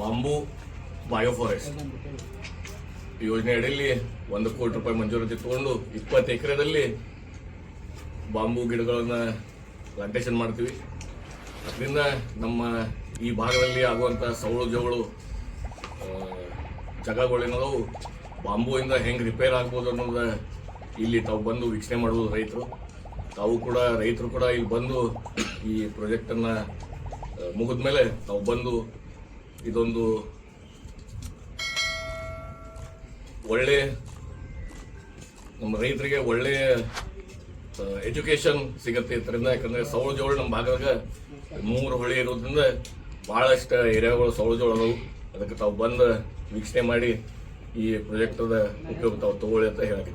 Bomb bio forest ಯೋಜನೆ ಅಡಿಯಲ್ಲಿ ಒಂದು ಕೋಟಿ ರೂಪಾಯಿ ಮಂಜೂರಾತಿ ತಗೊಂಡು ಇಪ್ಪತ್ತು ಎಕರೆದಲ್ಲಿ ಬಾಂಬು ಗಿಡಗಳನ್ನು ಪ್ಲಾಂಟೇಶನ್ ಮಾಡ್ತೀವಿ. ಅದರಿಂದ ನಮ್ಮ ಈ ಭಾಗದಲ್ಲಿ ಆಗುವಂತ ಸೌಲಭ್ಯಗಳು ಜಾಗಗಳೇನದವು ಬಾಂಬುವಿಂದ ಹೆಂಗೆ ರಿಪೇರ್ ಆಗ್ಬೋದು ಅನ್ನೋದು ಇಲ್ಲಿ ತಾವು ಬಂದು ವೀಕ್ಷಣೆ ಮಾಡ್ಬೋದು ರೈತರು. ತಾವು ಕೂಡ, ರೈತರು ಕೂಡ ಇಲ್ಲಿ ಬಂದು ಈ ಪ್ರಾಜೆಕ್ಟನ್ನು ಮುಗಿದ ಮೇಲೆ ತಾವು ಬಂದು ಇದೊಂದು ಒಳ್ಳೆ, ನಮ್ಮ ರೈತರಿಗೆ ಒಳ್ಳೆ ಎಜುಕೇಶನ್ ಸಿಗುತ್ತೆ ಇದರಿಂದ, ಯಾಕಂದ್ರೆ ಜೋಳ ನಮ್ಮ ಭಾಗದಾಗ ಮೂರು ಹೊಳೆ ಇರೋದ್ರಿಂದ ಬಹಳಷ್ಟು ಏರಿಯಾಗಳು ಸೌಲಭ್ಯಗಳು ಅದಾವು. ಅದಕ್ಕೆ ತಾವು ಬಂದು ವೀಕ್ಷಣೆ ಮಾಡಿ ಈ ಪ್ರಾಜೆಕ್ಟದ ಉಪಯೋಗ ತಾವು ತಗೊಳ್ಳಿ ಅಂತ ಹೇಳಕ್ಕೆ